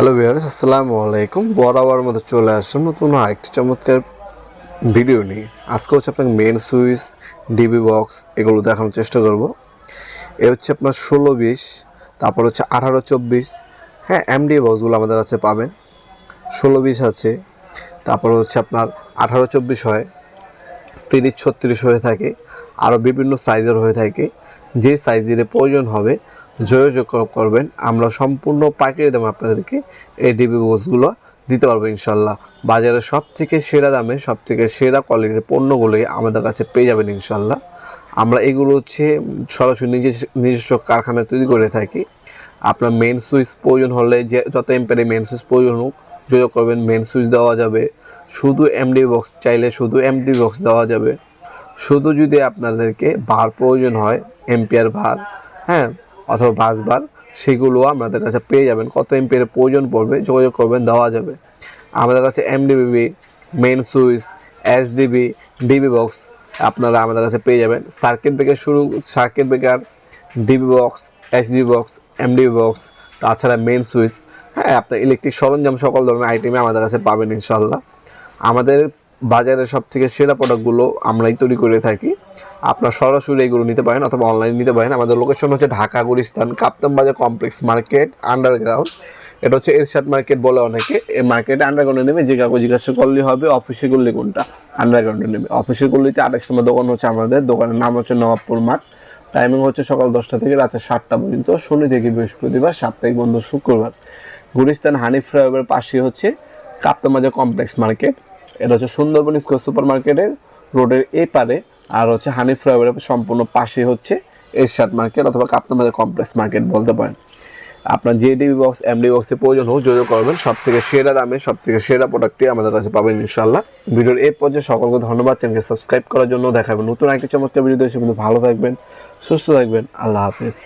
Hello viewers আসসালামু আলাইকুম বরাবর মতো চলে আসলাম নতুন আরেকটি চমৎকার ভিডিও নিয়ে। আজকে হচ্ছে আপনাকে মেন সুইচ ডিবি বক্স এগুলো দেখানোর চেষ্টা করব। এ হচ্ছে আপনার ষোলো বিশ, তারপর হচ্ছে আঠারো চব্বিশ। হ্যাঁ এমডি বক্সগুলো আমাদের কাছে পাবেন। ষোলো বিশ আছে, তারপর হচ্ছে আপনার আঠারো চব্বিশ হয়, তিরিশ ছত্রিশ হয়ে থাকে আরও বিভিন্ন সাইজের হয়ে থাকে। যে সাইজের প্রয়োজন হবে যোগাযোগ করবেন। আমরা সম্পূর্ণ পাইকারি দামে আপনাদেরকে এই ডিবি বক্সগুলো দিতে পারব ইনশাল্লাহ। বাজারে সব থেকে সেরা দামে সব থেকে সেরা কোয়ালিটির পণ্যগুলোই আমাদের কাছে পেয়ে যাবেন ইনশাল্লাহ। আমরা এগুলো হচ্ছে সরাসরি নিজের নিজস্ব কারখানায় তৈরি করে থাকি। আপনার মেন সুইচ প্রয়োজন হলে যে, যত এম্পারে মেন সুইচ প্রয়োজন হোক, যোগাযোগ করবেন। মেন সুইচ দেওয়া যাবে। শুধু এমডি বক্স চাইলে শুধু এমডি বক্স দেওয়া যাবে। শুধু যদি আপনাদেরকে ভার প্রয়োজন হয় এম্পিয়ার ভার হ্যাঁ অথবা বাস বার সেগুলো আপনাদের কাছে পেয়ে যাবেন। কত এম্পিয়ারের প্রয়োজন পড়বে, যোগাযোগ করবেন, দেওয়া যাবে। আমাদের কাছে MDBB main switch SDB DB box আপনারা আমাদের কাছে পেয়ে যাবেন। সার্কিট ব্রেকার শুরু circuit breaker DB box SD box MDB box তাছাড়া মেন সুইচ হ্যাঁ আপনার ইলেকট্রিক সরঞ্জাম সকল ধরনের আইটেমে আমাদের কাছে পাবেন ইনশাল্লাহ আমাদের বাজারের সব থেকে সেরা প্রোডাক্টগুলো আমরাই তৈরি করে থাকি। আপনার সরাসরি এগুলো নিতে পারেন অথবা অনলাইনে নিতে পারেন। আমাদের লোকেশন হচ্ছে ঢাকা, গুলিস্তান, কাপ্তান বাজার কমপ্লেক্স মার্কেট আন্ডারগ্রাউন্ড এটা হচ্ছে এরশাদ মার্কেট বলে অনেকে। এই মার্কেটে আন্ডারগ্রাউন্ডে নেবে যে কাউকে জিজ্ঞাসা করলে হবে অফিসে করলে কোনটা? আন্ডারগ্রাউন্ডে নেবে অফিসে করলেতে আঠাশ নম্বর দোকান হচ্ছে আমাদের। দোকানের নাম হচ্ছে নবাবপুর মাঠ। টাইমিং হচ্ছে সকাল দশটা থেকে রাতে সাতটা পর্যন্ত, শনি থেকে বৃহস্পতিবার, সাপ্তাহিক বন্ধ শুক্রবার। গুলিস্তান হানিফ ফ্লাইওভারের পাশে হচ্ছে কাপ্তান বাজার কমপ্লেক্স মার্কেট এটা হচ্ছে সুন্দরবন স্কোয়ার সুপার মার্কেটের রোডের এই পারে আর হচ্ছে হানিফ ফ্লাইওভারের সম্পূর্ণ পাশে হচ্ছে এরশাদ মার্কেট অথবা কাপ্তান বাজার কমপ্লেক্স মার্কেট বলতে পারেন। আপনার যে ডিবি বক্স এমডি বক্সের প্রয়োজন হোক যোগাযোগ করবেন। সব থেকে সেরা দামে সব থেকে সেরা প্রোডাক্টটি আমাদের কাছে পাবেন ইনশাল্লাহ ভিডিওর এই পর্যায়ে সকলকে ধন্যবাদ। চ্যানেলকে সাবস্ক্রাইব করার জন্য দেখাবেন নতুন একটি চমৎকার ভিডিও কিন্তু ভালো থাকবেন, সুস্থ থাকবেন। আল্লাহ হাফিজ।